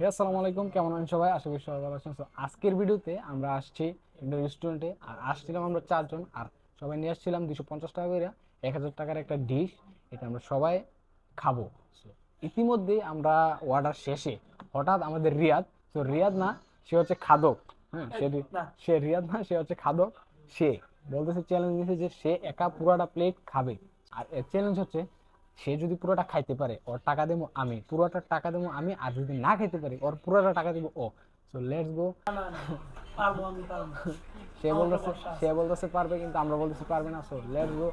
হে আসসালামু আলাইকুম। কেমন আছেন সবাই? আশা করি সবাই ভালো আছেন। আজকের ভিডিওতে আমরা আসছি একটা রেস্টুরেন্টে আর আসছিলাম আমরা চারজন। আর সবাই নিয়ে আসছিলাম দুশো পঞ্চাশ টাকা করে। এক হাজার টাকার একটা ডিশ এটা আমরা সবাই খাব। ইতিমধ্যে আমরা অর্ডার শেষে হঠাৎ আমাদের রিয়াদ। তো রিয়াদ না সে হচ্ছে খাদক। হ্যাঁ সে সে রিয়াদ না সে হচ্ছে খাদক। সে বলতেছে চ্যালেঞ্জ নিয়েছে যে সে একা পুরোটা প্লেট খাবে। আর চ্যালেঞ্জ হচ্ছে সে যদি পুরোটা খাইতে পারে, ওর টাকা দেবো আমি, পুরোটা টাকা দেবো আমি, আর যদি না খাইতে পারি, ওর পুরোটা টাকা দেবো ও। সো লেটস গো সে বলতেছে সে বলতেছে পারবে, কিন্তু আমরা বলতেছি পারবে না সো লেটস গো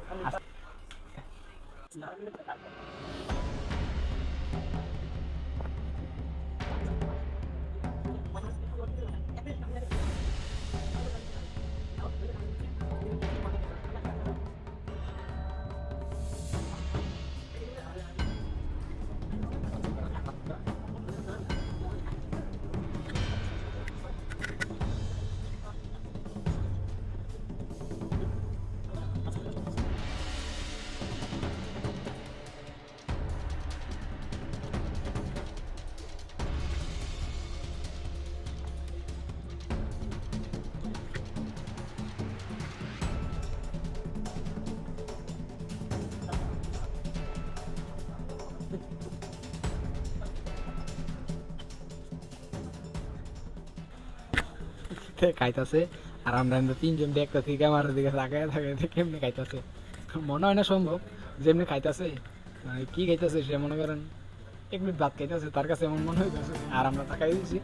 খাইতাছে আর আমরা আমরা তিনজন দেখতেছি ক্যামেরার দিকে তাকায় তাকায় কেমনে খাইতাছে মনে হয় না সম্ভব, যেমনি খাইতাছে মানে কি খাইতাছে সে মনে করেন, এক মিনিট ভাত খাইতেছে, তার কাছে এমন মনে হইতেছে, আর আমরা তাকাই দিয়েছি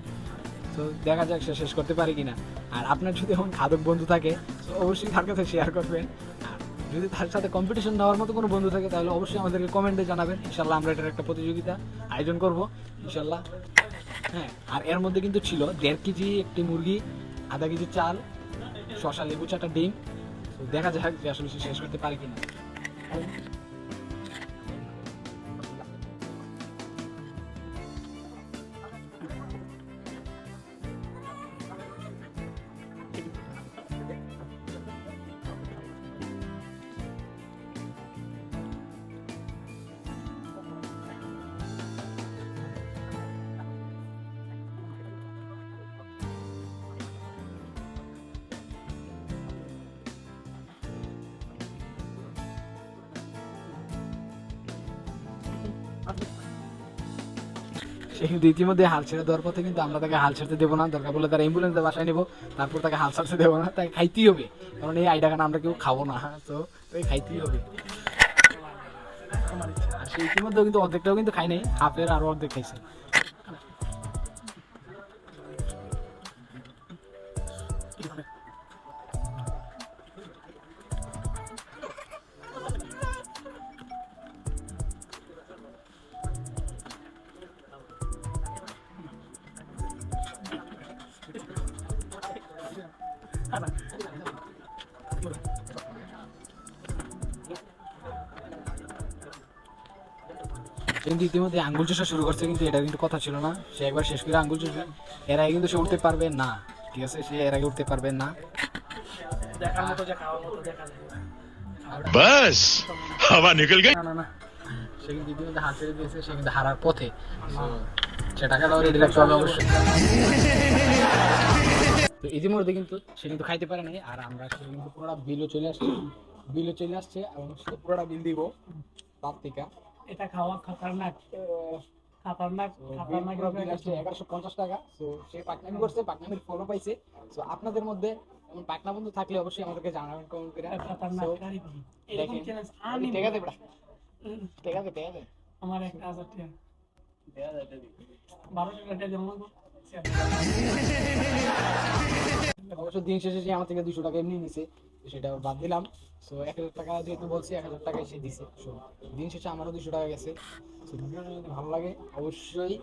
তো দেখা যাক সে শেষ করতে পারি কিনা। আর আপনার যদি এমন খাদক বন্ধু থাকে, তো অবশ্যই তার কাছে শেয়ার করবেন। আর যদি তার সাথে কম্পিটিশন দেওয়ার মতো কোনো বন্ধু থাকে, তাহলে অবশ্যই আমাদেরকে কমেন্টে জানাবেন। ইনশাল্লাহ আমরা এটার একটা প্রতিযোগিতা আয়োজন করব ইনশাল্লাহ হ্যাঁ আর এর মধ্যে কিন্তু ছিল দেড় কেজি একটি মুরগি আধা কেজি চাল শশা লেবু চাটা ডিম। দেখা যাক যে আসলে সে শেষ করতে পারে কিনা। ইতিমধ্যে হাল ছেড়ে দেওয়ার পথে কিন্তু আমরা তাকে হাল ছাড়তে দেবো না। দরকার বলে তার অ্যাম্বুলেন্সে বাসায় নেব, তারপর তাকে হাল ছাড়তে দেবো না। তাকে খাইতেই হবে। কারণ এই আইডা খানা আমরা কেউ খাব না। তো তাকে খাইতেই হবে। আর সে ইতিমধ্যেও কিন্তু অর্ধেকটাও কিন্তু খাই নাই, হাফের আরও অর্ধেক খাইছে। কিন্তু ইতিমধ্যে আঙ্গুল চষা শুরু করছে কিন্তু এটা কিন্তু কথা ছিল না। সে একবার শেষ করে আঙ্গুল চষবে। এর আগে কিন্তু সে উঠতে পারবে না ঠিক আছে? সে এর আগে উঠতে পারবে না। বাস হাওয়া নিকল গই না না সে কিন্তু ইতিমধ্যে হাত ছেড়ে দিয়েছে সে কিন্তু হারার পথে। সেটাকে রেডি রাখতে হবে অবশ্যই। তো ইতিমধ্যে কিন্তু সে কিন্তু খাইতে পারে নাই। আর আমরা কিন্তু পুরোটা বিলও চলে আসছে বিলও চলে আসছে এবং সে পুরোটা বিল দিব তার থেকে। এটা খাওয়া খতরনাক খতরনাক খতরনাক বিল আসছে এগারোশো পঞ্চাশ টাকা। তো সে পাকনামি করছে পাকনামির ফলো পাইছে। তো আপনাদের মধ্যে এমন পাকনা বন্ধু থাকলে অবশ্যই আমাদেরকে জানাবেন কমেন্ট করে। দেখেন, আছে আমার এক হাজার টাকা বারোশো টাকা যেমন অবশ্য দিন শেষে সে আমার থেকে দুশো টাকা এমনি নিছে সেটা বাদ দিলাম। সো এক হাজার টাকা যেহেতু বলছি, এক হাজার টাকায় সে দিছে। সো দিন শেষে আমারও দুশো টাকা গেছে। সো ভিডিওটা যদি ভালো লাগে, অবশ্যই